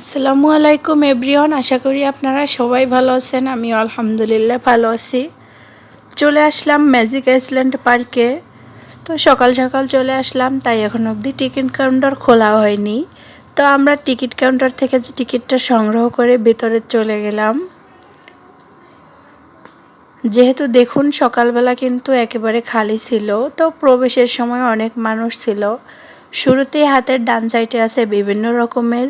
আসসালামু আলাইকুম এভরিওয়ান, আশা করি আপনারা সবাই ভালো আছেন আমি আলহামদুলিল্লাহ ভালো আছি। চলে আসলাম ম্যাজিক আইসল্যান্ড পার্কে। তো সকাল সকাল চলে আসলাম, তাই এখন অবধি টিকিট কাউন্টার খোলা হয়নি। তো আমরা টিকিট কাউন্টার থেকে যে টিকিটটা সংগ্রহ করে ভেতরে চলে গেলাম। যেহেতু দেখুন সকালবেলা কিন্তু একেবারে খালি ছিল, তো প্রবেশের সময় অনেক মানুষ ছিল। শুরুতেই হাতের ডান সাইডে আছে বিভিন্ন রকমের।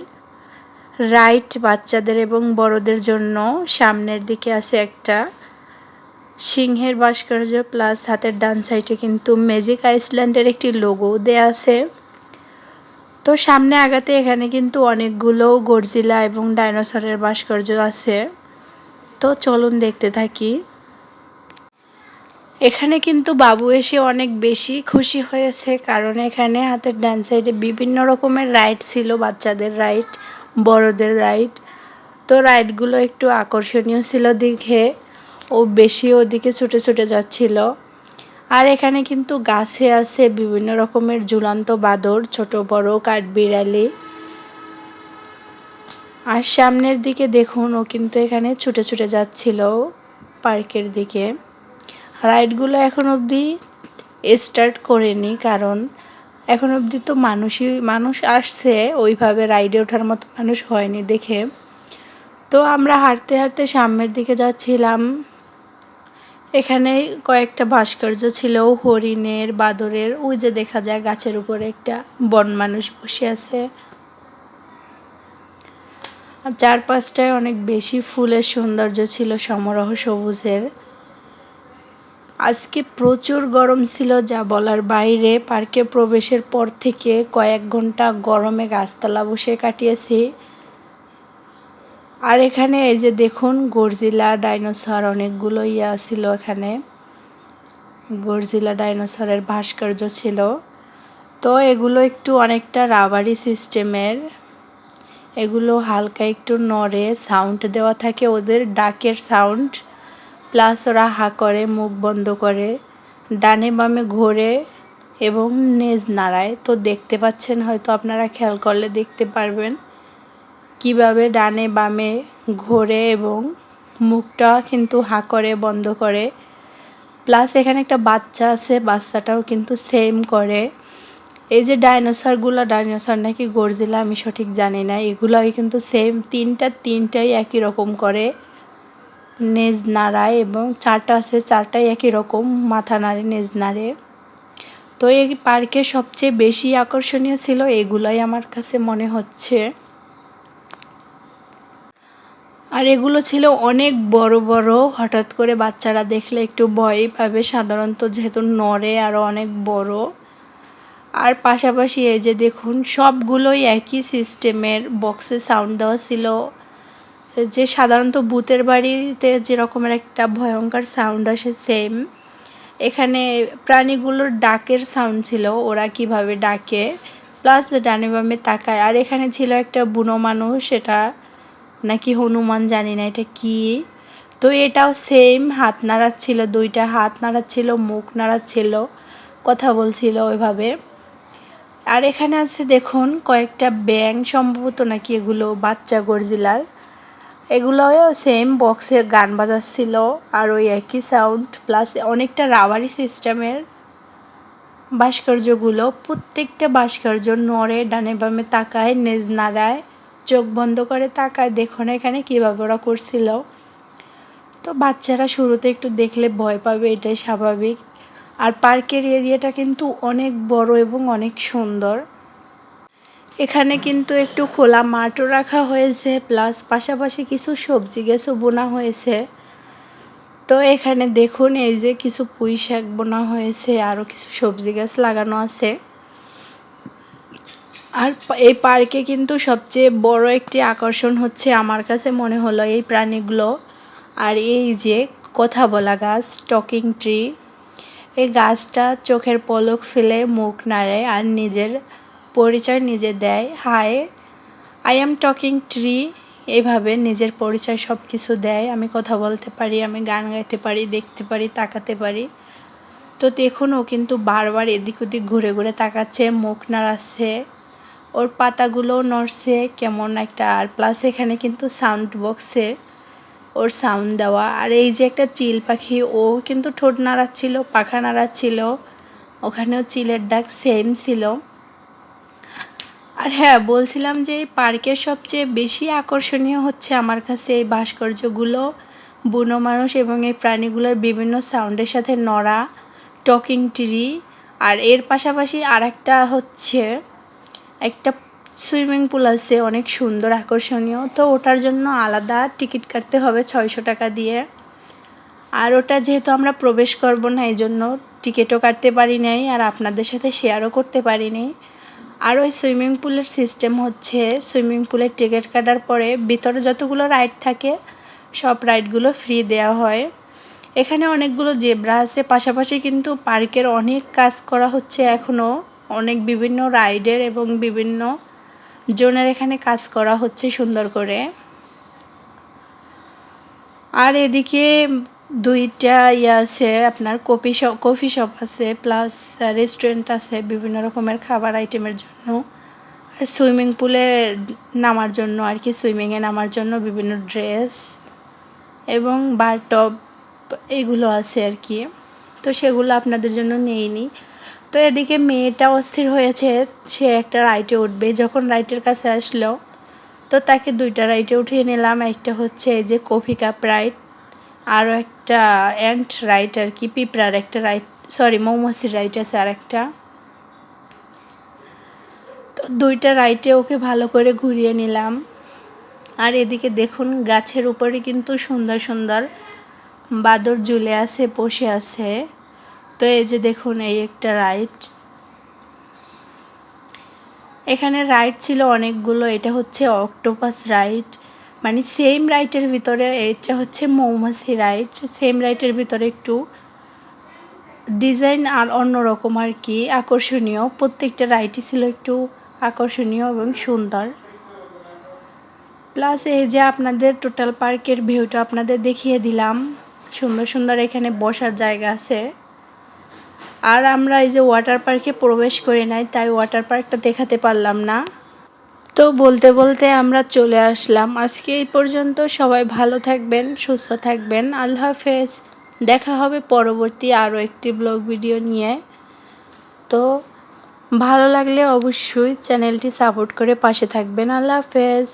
রাইট বাচ্চাদের এবং বড়দের জন্য সামনের দিকে আছে একটা সিংহের ভাস্কর্য প্লাস হাতের ডান সাইডে কিন্তু ম্যাজিক আইসল্যান্ডের একটি লোগো দেয়া আছে। তো সামনে আগাতে এখানে কিন্তু অনেকগুলো গরজিলা এবং ডাইনোসরের ভাস্কর্য আছে। তো চলুন দেখতে থাকি। এখানে কিন্তু বাবু এসে অনেক বেশি খুশি হয়েছে কারণ এখানে হাতের ডান সাইডে বিভিন্ন রকমের রাইড ছিল, বাচ্চাদের রাইড বড়দের রাইড তো রাইডগুলো একটু আকর্ষণীয় ছিল দেখে। ও বেশি ওদিকে ছুটে ছুটে যাচ্ছিল। আর এখানে কিন্তু গাছে আছে বিভিন্ন রকমের ঝুলন্ত বাদর, ছোট, বড়, কাঠবিড়ালি। আর সামনের দিকে দেখুন, ও কিন্তু এখানে ছুটে ছুটে যাচ্ছিল পার্কের দিকে। রাইডগুলো এখন অবধি স্টার্ট করেনি, কারণ এখন অবধি তো মানুষই, মানুষ আসছে, ওইভাবে রাইডে ওঠার মতো মানুষ হয়নি দেখে। তো আমরা হাঁটতে হাঁটতে সামনের দিকে যাচ্ছিলাম। এখানে কয়েকটা ভাস্কর্য ছিল, হরিণের, বাদরের, ওই যে দেখা যায় গাছের উপরে একটা বন মানুষ বসে আছে। আর চারপাশটায় অনেক বেশি ফুলের সৌন্দর্য ছিল, সমরহ সবুজের। আজকে প্রচুর গরম ছিল যা বলার বাইরে পার্কে প্রবেশের পর থেকে কয়েক ঘণ্টা গরমে গাছতলা বসে কাটিয়েছি। আর এখানে এই যে দেখুন, গরজিলা ডাইনোসর অনেকগুলো ইয়া ছিল এখানে। গরজিলা ডাইনোসরের ভাস্কর্য ছিল। তো এগুলো একটু অনেকটা রাবারি সিস্টেমের। এগুলো হালকা একটু নড়ে সাউন্ড দেওয়া থাকে, ওদের ডাকের সাউন্ড প্লাস ওরা হা করে, মুখ বন্ধ করে, ডানে বামে ঘোরে এবং নেজ নাড়ায়। তো দেখতে পাচ্ছেন, হয়তো আপনারা খেয়াল করলে দেখতে পারবেন কীভাবে ডানে বামে ঘোরে এবং মুখটা কিন্তু হা করে, বন্ধ করে। প্লাস এখানে একটা বাচ্চা আছে, বাচ্চাটাও কিন্তু সেম করে। এই যে ডাইনোসরগুলো ডাইনোসর নাকি গর্জিলা, আমি সঠিক জানি না। এগুলোই কিন্তু সেম, তিনটা তিনটাই একই রকম করে। নেজ নাড়ায় এবং চারটা আছে, চারটাই একই রকম, মাথা নাড়ে, নেজ নাড়ে। তো এই পার্কে সবচেয়ে বেশি আকর্ষণীয় ছিল এগুলোই আমার কাছে মনে হচ্ছে। আর এগুলো ছিল অনেক বড় বড়, হঠাৎ করে বাচ্চারা দেখলে একটু ভয় পাবে, সাধারণত যেহেতু নড়ে আরও অনেক বড়। আর পাশাপাশি এই যে দেখুন, সবগুলোই একই সিস্টেমের বক্সে সাউন্ড দেওয়া ছিল। যে সাধারণত ভূতের বাড়িতে যেরকমের একটা ভয়ঙ্কর সাউন্ড আসে সেম এখানে প্রাণীগুলোর ডাকের সাউন্ড ছিল, ওরা কীভাবে ডাকে প্লাস ডানে বামে তাকায়। আর এখানে ছিল একটা বুনো মানুষ, এটা নাকি হনুমান, জানি না এটা কি। তো এটাও সেম হাত নাড়াচ্ছিল, দুইটা হাত নাড়াচ্ছিল, মুখ নাড়াচ্ছিল, কথা বলছিল ওইভাবে। আর এখানে আছে, দেখুন, কয়েকটা ব্যাং সম্ভবত নাকি এগুলো বাচ্চা গরজিলার। এগুলোও সেম বক্সে গান বাজাচ্ছিল, আর ওই একই সাউন্ড প্লাস অনেকটা রাবারি সিস্টেমের ভাস্কর্যগুলো। প্রত্যেকটা ভাস্কর্য নড়ে ডানে বামে তাকায়, নেজ নাড়ায়, চোখ বন্ধ করে তাকায় দেখো না এখানে কীভাবে ওরা করছিল। তো বাচ্চারা শুরুতে একটু দেখলে ভয় পাবে, এটাই স্বাভাবিক। আর পার্কের এরিয়াটা কিন্তু অনেক বড় এবং অনেক সুন্দর। এখানে কিন্তু একটু খোলা মাঠও রাখা হয়েছে প্লাস পাশাপাশি কিছু সবজি গাছও বোনা হয়েছে। তো এখানে দেখুন, এই যে কিছু পুঁই শাক বোনা হয়েছে আরও কিছু সবজি গাছ লাগানো আছে। আর এই পার্কে কিন্তু সবচেয়ে বড় একটি আকর্ষণ হচ্ছে আমার কাছে মনে হলো এই প্রাণীগুলো। আর এই যে কথা বলা গাছ টকিং ট্রি এই গাছটা চোখের পলক ফেলে মুখ নাড়ে আর নিজের পরিচয় নিজে দেয়। Hi I am talking tree এভাবে নিজের পরিচয় সব কিছু দেয়। আমি কথা বলতে পারি, আমি গান গাইতে পারি, দেখতে পারি, তাকাতে পারি। তো দেখুন, ও কিন্তু বারবার এদিক ওদিক ঘুরে ঘুরে তাকাচ্ছে, মুখ নাড়াচ্ছে। ওর পাতাগুলো নড়ছে, কেমন একটা। আর প্লাস এখানে কিন্তু সাউন্ড বক্সে ওর সাউন্ড দেওয়া। আর এই যে একটা চিল পাখি, ও কিন্তু ঠোঁট নাড়াচ্ছিল, পাখা নাড়াচ্ছিল। ওখানেও চিলের ডাক সেম ছিল। আর হ্যাঁ বলছিলাম যে এই পার্কের সবচেয়ে বেশি আকর্ষণীয় হচ্ছে আমার কাছে এই ভাস্কর্যগুলো। বুনো মানুষ এবং এই প্রাণীগুলোর বিভিন্ন সাউন্ডের সাথে নড়া, টকিং ট্রি, আর এর পাশাপাশি আর একটা হচ্ছে একটা সুইমিং পুল আছে, অনেক সুন্দর, আকর্ষণীয়। তো ওটার জন্য আলাদা টিকিট কাটতে হবে ছয়শো টাকা দিয়ে। আর ওটা যেহেতু আমরা প্রবেশ করব না এই জন্য টিকিটও কাটতে পারি নাই আর আপনাদের সাথে শেয়ারও করতে পারি পারিনি। আর ওই সুইমিং পুলের সিস্টেম হচ্ছে, সুইমিং পুলের টিকিট কাটার পরে ভিতরে যতগুলো রাইড থাকে, সব রাইডগুলো ফ্রি দেওয়া হয়। এখানে অনেকগুলো জেব্রা আছে, পাশাপাশি কিন্তু পার্কের অনেক কাজ করা হচ্ছে এখনও অনেক বিভিন্ন রাইডের এবং বিভিন্ন জোনের এখানে কাজ করা হচ্ছে সুন্দর করে। আর এদিকে দুইটা ইয়ে আছে, আপনার কফি শপ কফি শপ আছে প্লাস রেস্টুরেন্ট আছে, বিভিন্ন রকমের খাবার আইটেমের জন্য। আর সুইমিং পুলে নামার জন্য, আর কি সুইমিংয়ে নামার জন্য বিভিন্ন ড্রেস এবং বার টপ এগুলো আছে আর কি। তো সেগুলো আপনাদের জন্য নেইনি তো এদিকে মেয়েটা অস্থির হয়েছে, সে একটা রাইটে উঠবে। যখন রাইটের কাছে আসলো, তো তাকে দুইটা রাইটে উঠিয়ে নিলাম। একটা হচ্ছে এই যে কফি কাপ রাইট আরও একটা অ্যান্ট রাইট আর কি, পিঁপড়ার একটা রাইট সরি মৌমাছির রাইট আছে আর একটা তো দুইটা রাইটে ওকে ভালো করে ঘুরিয়ে নিলাম। আর এদিকে দেখুন, গাছের উপরে কিন্তু সুন্দর সুন্দর বাদর ঝুলে আছে, বসে আছে। তো এই যে দেখুন, এই একটা রাইড এখানে রাইড ছিল অনেকগুলো, এটা হচ্ছে অক্টোপাস রাইড মানে সেম রাইটের ভিতরে এটা হচ্ছে মৌমাছি রাইট সেম রাইটের ভিতরে একটু ডিজাইন আর অন্যরকম আর কি, আকর্ষণীয়। প্রত্যেকটা রাইটই ছিল একটু আকর্ষণীয় এবং সুন্দর। প্লাস এই যে আপনাদের টোটাল পার্কের ভিউটা আপনাদের দেখিয়ে দিলাম, সুন্দর সুন্দর এখানে বসার জায়গা আছে। আর আমরা এই যে ওয়াটার পার্কে প্রবেশ করি নাই, তাই ওয়াটার পার্কটা দেখাতে পারলাম না। তো বলতে বলতে আমরা চলে আসলাম। আজকে এই পর্যন্ত সবাই ভালো থাকবেন, সুস্থ থাকবেন। আল্লাহ হাফেজ। দেখা হবে পরবর্তী আরও একটি ব্লগ ভিডিও নিয়ে। তো ভালো লাগলে অবশ্যই চ্যানেলটি সাপোর্ট করে পাশে থাকবেন। আল্লাহ হাফেজ।